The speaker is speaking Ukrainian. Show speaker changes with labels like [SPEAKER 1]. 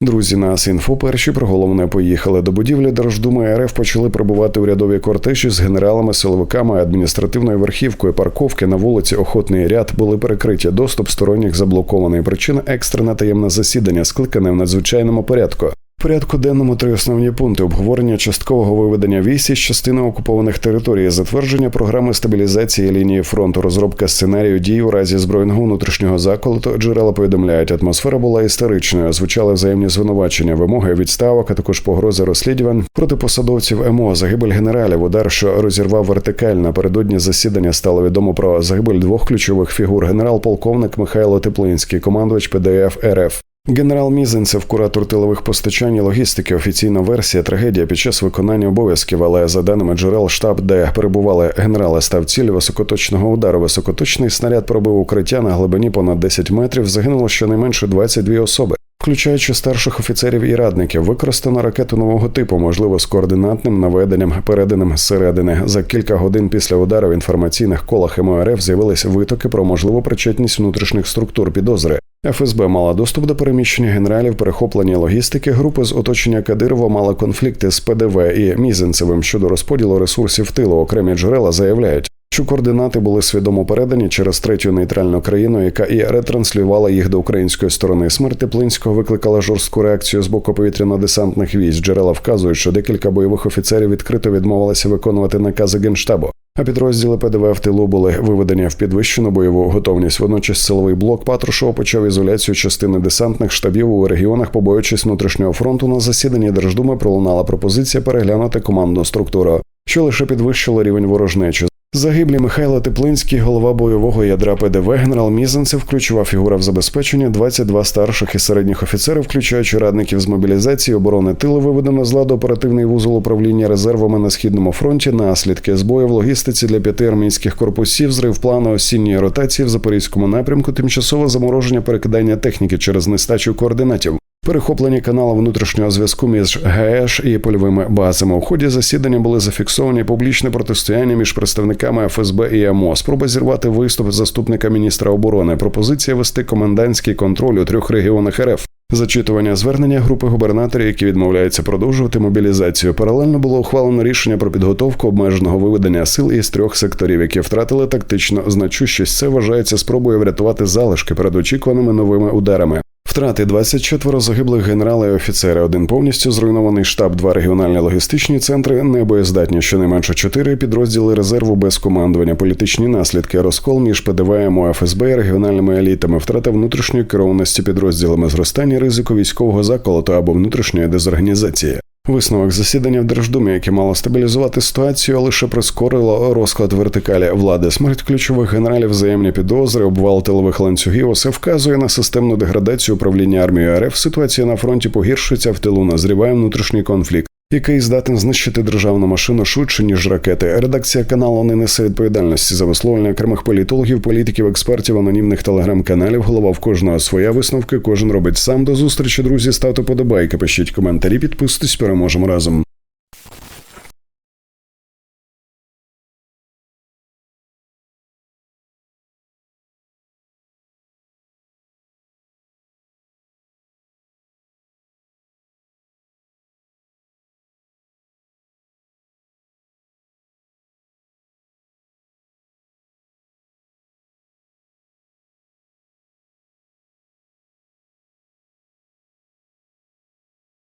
[SPEAKER 1] Друзі, на Сінфо перші про головне поїхали до будівлі Держдуми РФ почали прибувати урядові кортежі з генералами, силовиками, адміністративною верхівкою парковки на вулиці Охотний ряд були перекриті. Доступ сторонніх заблокований. Причина екстрена таємне засідання, скликане в надзвичайному порядку. Порядку денному три основні пункти: обговорення часткового виведення військ з частини окупованих територій, затвердження програми стабілізації лінії фронту, розробка сценарію дій у разі збройного внутрішнього заколоту. Джерела повідомляють, атмосфера була історичною. Звучали взаємні звинувачення, вимоги відставок, а також погрози розслідувань проти посадовців МО, загибель генералів, удар, що розірвав вертикаль. Напередодні засідання стало відомо про загибель двох ключових фігур: генерал-полковник Михайло Теплинський, командувач ПДФ РФ. Генерал Мізинцев, куратор тилових постачань і логістики, офіційна версія трагедія під час виконання обов'язків. Але за даними джерел, штаб, де перебували генерали, став ціллю високоточного удару. Високоточний снаряд пробив укриття на глибині понад 10 метрів. Загинуло щонайменше 22 особи. Включаючи старших офіцерів і радників, використано ракету нового типу, можливо, з координатним наведенням, переданим зсередини. За кілька годин після удару в інформаційних колах МОРФ з'явились витоки про можливу причетність внутрішніх структур підозри. ФСБ мала доступ до переміщення генералів, перехоплення логістики. Групи з оточення Кадирова мали конфлікти з ПДВ і Мізинцевим щодо розподілу ресурсів тилу. Окремі джерела заявляють, що координати були свідомо передані через третю нейтральну країну, яка і ретранслювала їх до української сторони. Смерть Теплинського викликала жорстку реакцію з боку повітряно-десантних військ. Джерела вказують, що декілька бойових офіцерів відкрито відмовилися виконувати накази генштабу. А підрозділи ПДВ в тилу були виведені в підвищену бойову готовність. Водночас силовий блок Патрушова почав ізоляцію частини десантних штабів у регіонах, побоюючись внутрішнього фронту. На засіданні Держдуми пролунала пропозиція переглянути командну структуру, що лише підвищило рівень ворожнечі. Загиблі Михайло Теплинський, голова бойового ядра ПДВ, генерал Мізанцев, ключова фігура в забезпеченні, 22 старших і середніх офіцерів, включаючи радників з мобілізації, оборони тилу, виведено з ладу оперативний вузол управління резервами на східному фронті, наслідки збою в логістиці для п'яти армійських корпусів, зрив плану осінньої ротації в запорізькому напрямку, тимчасове замороження перекидання техніки через нестачу координатів. Перехоплені канали внутрішнього зв'язку між ГЕШ і польовими базами. У ході засідання були зафіксовані публічне протистояння між представниками ФСБ і МО. Спроба зірвати виступ заступника міністра оборони. Пропозиція вести комендантський контроль у трьох регіонах РФ. Зачитування звернення групи губернаторів, які відмовляються продовжувати мобілізацію. Паралельно було ухвалено рішення про підготовку обмеженого виведення сил із трьох секторів, які втратили тактично значущість. Це вважається спробою врятувати залишки перед очікуваними новими ударами. Втрати 24 загиблих генерала і офіцери, один повністю зруйнований штаб, два регіональні логістичні центри, небоєздатні, щонайменше чотири підрозділи резерву без командування, політичні наслідки, розкол між ПДВ, МО, ФСБ і регіональними елітами, втрата внутрішньої керованості підрозділами, зростання ризику військового заколоту або внутрішньої дезорганізації. Висновок засідання в Держдумі, яке мало стабілізувати ситуацію, лише прискорило розклад вертикалі влади. Смерть ключових генералів, взаємні підозри, обвал тилових ланцюгів. Усе вказує на системну деградацію управління армією РФ. Ситуація на фронті погіршується в тилу, назріває внутрішній конфлікт. Який здатен знищити державну машину швидше ніж ракети. Редакція каналу не несе відповідальності за висловлення окремих політологів, політиків, експертів, анонімних телеграм-каналів. Голова в кожного своя висновки. Кожен робить сам до зустрічі. Друзі, ставте подобайки, пишіть коментарі, підписуйтесь, переможемо разом.